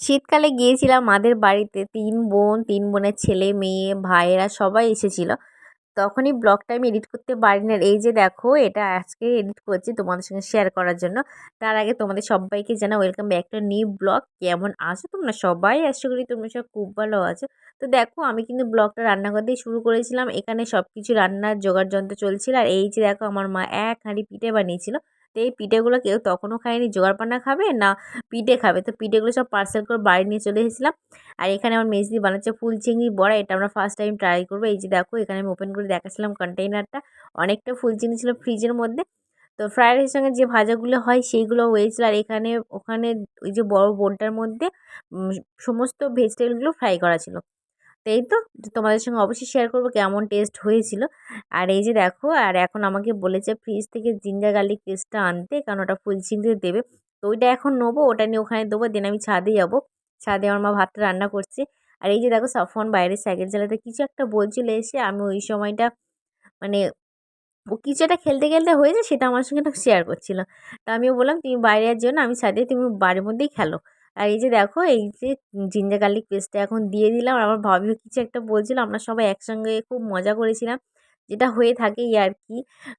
শীতকালে গিয়েছিলাম মাদের বাড়িতে। তিন বোন, তিন বোনের ছেলে, মেয়ে, ভাইয়েরা সবাই এসেছিল। তখনই ব্লগটা আমি এডিট করতে পারিনি। আর এই যে দেখো, এটা আজকে এডিট করছি তোমাদের সঙ্গে শেয়ার করার জন্য। তার আগে তোমাদের সবাইকে জানা welcome back to new blog কেমন আছো তোমরা? সবাই আশা করি তোমরা সব খুব ভালো আছো। তো দেখো, আমি কিন্তু ব্লগটা রান্না করতেই শুরু করেছিলাম। এখানে সব কিছু রান্নার জোগাড় যন্ত্র চলছিল। আর এই যে দেখো, আমার মা এক হাঁড়ি পিঠে বানিয়েছিল। তো এই পিঠেগুলো কেউ তখনও খায়নি। জোগাড় পান্না খাবে না পিঠে খাবে? তো পিঠেগুলো সব পার্সেল করে বাড়ি নিয়ে চলে এসেছিলাম। আর এখানে আমার মেজদি বানাচ্ছে ফুল চিংড়ি বড়া। এটা আমরা ফার্স্ট টাইম ট্রাই করব। এই যে দেখো, এখানে আমি ওপেন করে দেখাচ্ছিলাম কন্টেইনারটা অনেকটা ফুল চিংড়ি ছিল ফ্রিজের মধ্যে। তো ফ্রায়েড রাইসের সঙ্গে যে ভাজাগুলো হয়, সেইগুলো হয়েছিল। আর এখানে, ওখানে ওই যে বড় বোনটার মধ্যে সমস্ত ভেজিটেবলগুলো ফ্রাই করা ছিল। এই তো তোমাদের সঙ্গে অবশ্যই শেয়ার করব কেমন টেস্ট হয়েছিল। আর এই যে দেখো, আর এখন আমাকে বলেছে ফ্রিজ থেকে জিঞ্জার গার্লিক পেস্টটা আনতে, কারণ ওটা ফুল চিংড়ি দেবে। তো ওইটা এখন নেব, ওটা নিয়ে ওখানে দেবো দেন আমি ছাদে যাব। ছাদে আমার মা ভাতটা রান্না করছে। আর এই যে দেখো সাফন বাইরে সাইকেল চালাতে কিছু একটা বলছিল এসে, আমি ওই সময়টা মানে ও কিছু একটা খেলতে খেলতে হয়েছে, সেটা আমার সঙ্গে শেয়ার করছিল। তা আমিও বললাম, তুমি বাইরে আর যেও না, আমি ছাদে, তুমি বাড়ির মধ্যেই খেলো। আর এই যে দেখো, এই যে জিঞ্জার গার্লিক পেস্টটা এখন দিয়ে দিলাম আর আমার ভাবিও কিছু একটা বলছিল, আমরা সবাই একসঙ্গে খুব মজা করেছিলাম, যেটা হয়ে থাকে আর কি।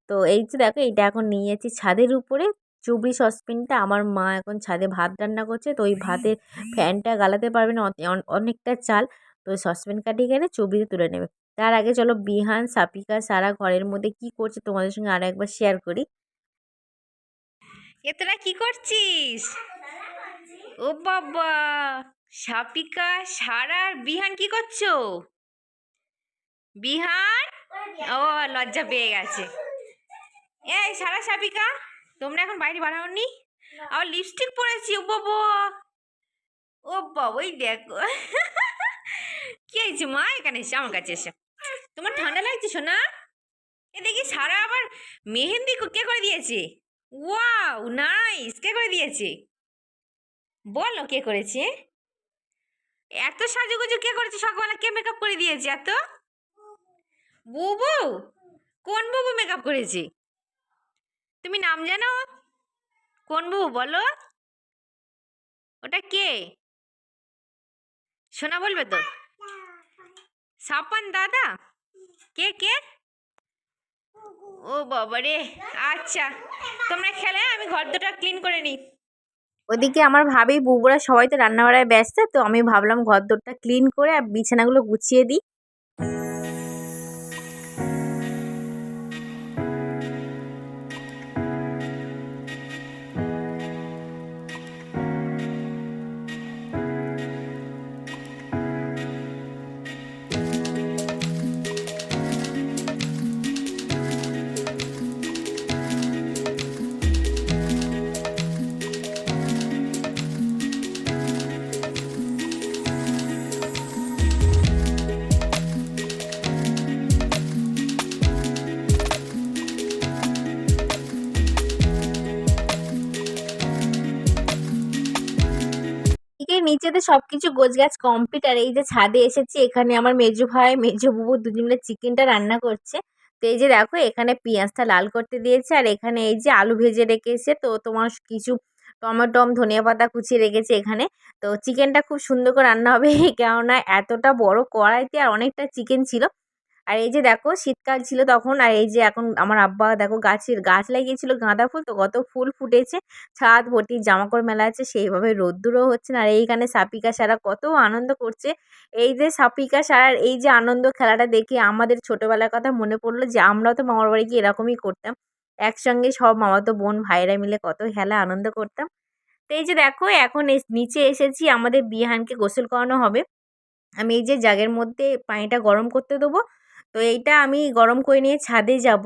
তো এই যে দেখো, এইটা এখন নিয়ে যাচ্ছি ছাদের উপরে, চুবড়ি সসপ্যানটা, আমার মা এখন ছাদে ভাত রান্না করছে, তো ওই ভাতের ফ্যানটা গালাতে পারবে না অনেকটা চাল, তো ওই সসপ্যান কাটিয়ে গেলে চুবড়িতে তুলে নেবে। তার আগে চলো বিহান, সাপিকা, সারা ঘরের মধ্যে কি করছে তোমাদের সঙ্গে আরও একবার শেয়ার করি। এ তোরা কি করছিস? ও বাবা! সাপিকা সারার বিহান কি করছ? বিহান? ও, লজ্জা পেয়ে গেছে। এই সারা, সাপিকা, তোমরা এখন বাইরে বাড়াওনি আবার লিপস্টিক পরেছি, ও বাবা! ও বাবা ওই দেখো। কি হয়েছে মা এখানে? এসে, আমার কাছে এসে। তোমার ঠান্ডা লাগছে শোনা এ দেখি সারা আবার মেহেন্দি কে করে দিয়েছে? Wow, nice! কে করে দিয়েছে? বলো কে করেছে? এত সাজুগুজু কে করেছে? সকালবেলা কে মেকআপ করে দিয়েছে এত? বুবু? কোন বুবু মেকআপ করেছে? তুমি নাম জানো? কোন বুবু বলো? ওটা কে? শোনা বলবে তো? সাপান দাদা? কে কে? ও বাবা রে আচ্ছা তোমরা খেলে, আমি ঘর দুটা ক্লিন করে নিই। ওদিকে আমার ভাবি বুবুরা সবাই তো রান্নাবাড়ায় ব্যস্ত, তো আমি ভাবলাম ঘর দোরটা ক্লিন করে আর বিছানাগুলো গুছিয়ে দিই। নিচেতে সবকিছু গোছগাছ কমপ্লিট আর এই যে ছাদে এসেছি, এখানে আমার মেজু ভাই, মেজু বুবু দুজন মিলে চিকেনটা রান্না করছে। তো এই যে দেখো, এখানে পেঁয়াজটা লাল করতে দিয়েছে আর এখানে এই যে আলু ভেজে রেখেছে। তো তোমার কিছু টমেটম ধনিয়া পাতা কুচিয়ে রেখেছে এখানে। তো চিকেনটা খুব সুন্দর করে রান্না হবে, কেননা এতটা বড় কড়াইতে আর অনেকটা চিকেন ছিল। আর এই যে দেখো শীতকাল ছিল তখন আর এই যে এখন আমার আব্বা দেখো গাছের গাছ লাগিয়েছিল গাঁদা ফুল, তো কত ফুল ফুটেছে। ছাদ ভর্তি জামাকাপড় মেলা আছে, সেইভাবে রোদ্দুরও হচ্ছে না। আর এইখানে সাপিকা সারা কত আনন্দ করছে। এই যে সাপিকা সারার এই যে আনন্দ খেলাটা দেখে আমাদের ছোটোবেলার কথা মনে পড়ল যে আমরাও তো মামার বাড়ি গিয়ে এরকমই করতাম। একসঙ্গে সব মামাতো বোন ভাইরা মিলে কত খেলা আনন্দ করতাম। তো এই যে দেখো এখন নিচে এসেছি, আমাদের বিহানকে গোসল করানো হবে। আমি এই যে জাগের মধ্যে পানিটা গরম করতে দেবো। তো এইটা আমি গরম করে নিয়ে ছাদে যাব।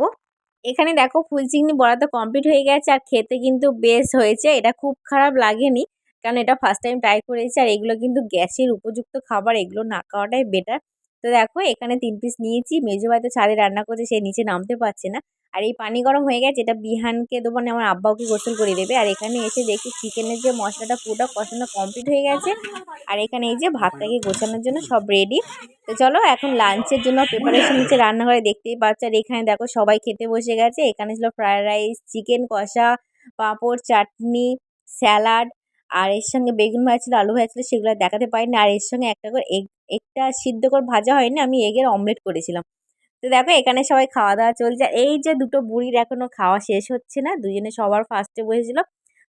এখানে দেখো ফুল চিংড়ি বড়া তো কমপ্লিট হয়ে গেছে আর খেতে কিন্তু বেশ হয়েছে। এটা খুব খারাপ লাগেনি কারণ এটা ফার্স্ট টাইম ট্রাই করেছি আর এগুলো কিন্তু গ্যাসের উপযুক্ত খাবার, এগুলো না খাওয়াটাই বেটার তো দেখো এখানে তিন পিস নিয়েছি। মেজো ভাই তো ছাদে রান্না করছে, সে নিচে নামতে পারছে না। আর এই পানি গরম হয়ে গেছে, এটা বিহানকে দেবো না, আমার আব্বাওকে গোসল করে দেবে। আর এখানে এসে দেখি চিকেনের যে মশলাটা পুরোটা কষানো কমপ্লিট হয়ে গেছে। আর এখানে এই যে ভাতটাকে গোছানোর জন্য সব রেডি তো চলো এখন লাঞ্চের জন্য প্রিপারেশন নিচ্ছে রান্নাঘরে, দেখতেই পাচ্ছি। আর এখানে দেখো সবাই খেতে বসে গেছে। এখানে ছিল ফ্রায়েড রাইস চিকেন কষা, পাঁপড়, চাটনি স্যালাড আর এর সঙ্গে বেগুন ভাজা ছিল, আলু ভাজা ছিল, সেগুলো দেখাতে পারিনি। আর এর সঙ্গে একটা করে এগ এগটা সিদ্ধ করে ভাজা হয়নি, আমি এগের অমলেট করেছিলাম। তো দেখো, এখানে সবাই খাওয়া দাওয়া চলছে। এই যে দুটো বুড়ির এখনও খাওয়া শেষ হচ্ছে না, দুজনে সবার ফার্স্টে বসেছিল।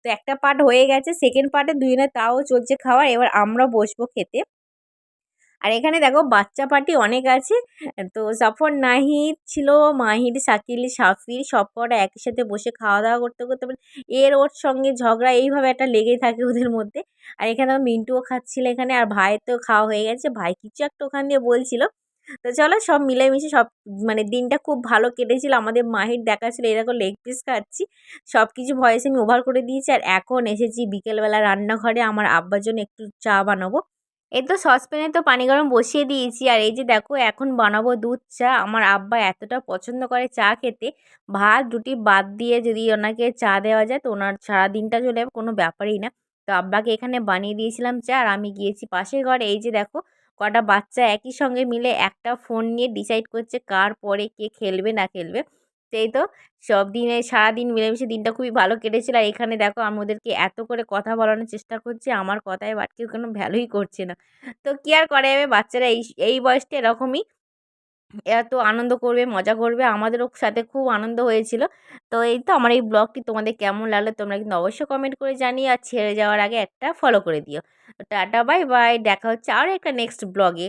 তো একটা পার্ট হয়ে গেছে সেকেন্ড পার্টে দুজনে তাও চলছে খাওয়া, এবার আমরা বসবো খেতে। আর এখানে দেখো বাচ্চা পার্টি অনেক আছে। তো সফর নাহিদ ছিল মাহির শাকিল সাফির সব কটা একই সাথে বসে খাওয়া দাওয়া করতে করতে মানে এর ওর সঙ্গে ঝগড়া এইভাবে একটা লেগেই থাকে ওদের মধ্যে। আর এখানে মিন্টুও খাচ্ছিল এখানে আর ভাইয়ের তো খাওয়া হয়ে গেছে। ভাই কিছু একটা ওখান দিয়ে বলছিল। তো চলো সব মিলেমিশে সব মানে দিনটা খুব ভালো কেটেছিল। আমাদের মাহির দেখাচ্ছিল, এই দেখো লেগ পিস খাচ্ছি। সব কিছু ভয়েসে আমি ওভার করে দিয়েছি। আর এখন এসেছি বিকেলবেলা রান্নাঘরে। আমার আব্বার জন্য একটু চা বানাবো। এই তো সসপ্যানে তো পানি গরম বসিয়ে দিয়েছি। আর এই যে দেখো, এখন বানাবো দুধ চা। আমার আব্বা এতটা পছন্দ করে চা খেতে। ভাত রুটি বাদ দিয়ে যদি ওনাকে চা দেওয়া যায়, তো ওনার সারাদিনটা চলে কোনো ব্যাপারই না। তো আব্বাকে এখানে বানিয়ে দিয়েছিলাম চা আর আমি গিয়েছি পাশের ঘরে। এই যে দেখো, কটা বাচ্চা একই সঙ্গে মিলে একটা ফোন নিয়ে ডিসাইড করছে কার পরে কে খেলবে না খেলবে। সেই তো, সব দিনে সারাদিন মিলেমিশে দিনটা খুবই ভালো কেটেছিল। আর এখানে দেখো, আমি ওদেরকে এত করে কথা বলানোর চেষ্টা করছি, আমার কথায় বাট কেউ কোনো ভ্যালুই করছে না। তো কী আর করে যাবে? বাচ্চারা এই এই বয়সটা এরকমই। এত আনন্দ করবে, মজা করবে, আমাদেরও সাথে খুব আনন্দ হয়েছিল। তো এই তো, আমার এই ব্লগটি তোমাদের কেমন লাগল তোমরা কিন্তু অবশ্যই কমেন্ট করে জানিয়ে আর ছেড়ে যাওয়ার আগে একটা ফলো করে দিও। টাটা বাই বাই দেখা হচ্ছে আরও একটা নেক্সট ব্লগে